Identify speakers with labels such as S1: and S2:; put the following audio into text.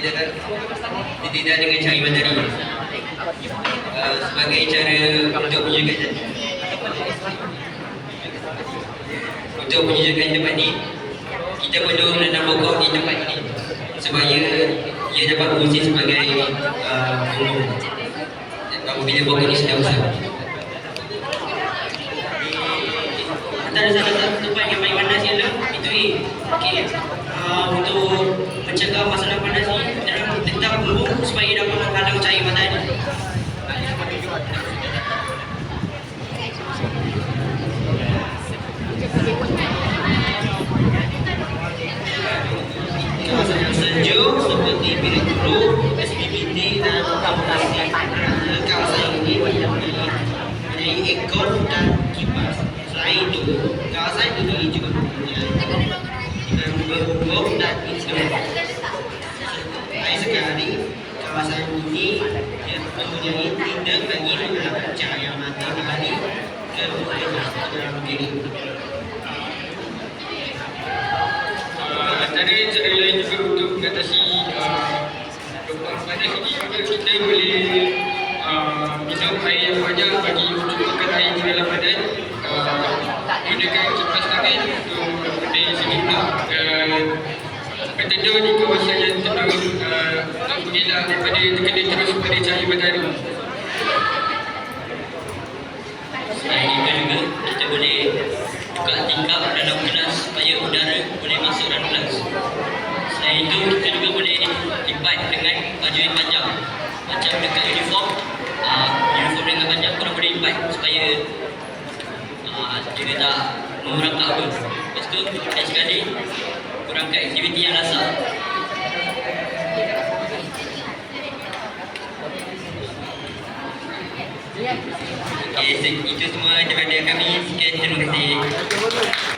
S1: dia tidak dengan cari matahari. Uh, sebagai cara untuk menunjukkan untuk menunjukkan tempat ni kita perlu menanam pokok di tempat ini supaya ia dapat berfungsi sebagai uh, bumbu apabila pokok ini sudah besar. Antara salah satu tempat yang paling panas ialah itu A. Okey. Uh, untuk mencegah masalah panas ni dalam letak bumbu supaya dapat menghalang cahaya matahari. Kawasan yang sejuk seperti bilik guru, SPBT dan kawasan kawasan ini mempunyai ekor dan kipas. Selain itu, kawasan ini juga mempunyai berhubung dan instrumen. Lain sekali, kawasan ini mempunyai tindak bagi menghalang cahaya matahari ke dalam diri.
S2: Antara cara lain juga mengatasi uh, perubahan panas ini juga kita boleh uh, minum air yang banyak bagi mencukukan air di dalam badan. Uh, gunakan kipas tangan untuk benda sekitar dan berteduh di kawasan yang uh, untuk mengelak daripada terkena terus pada cahaya matahari.
S1: Selain itu juga kita boleh buka tingkap dalam kelas supaya udara boleh masuk dalam kelas. Selain itu kita juga boleh lipat yang panjang. Macam dekat uniform, uh, uniform dengan panjang korang boleh lipat supaya uh, dia tak merangkak pun. Lepas tu, lain sekali, korang kat aktiviti yang lasak. Okay, itu semua daripada kami. Sekian, terima kasih.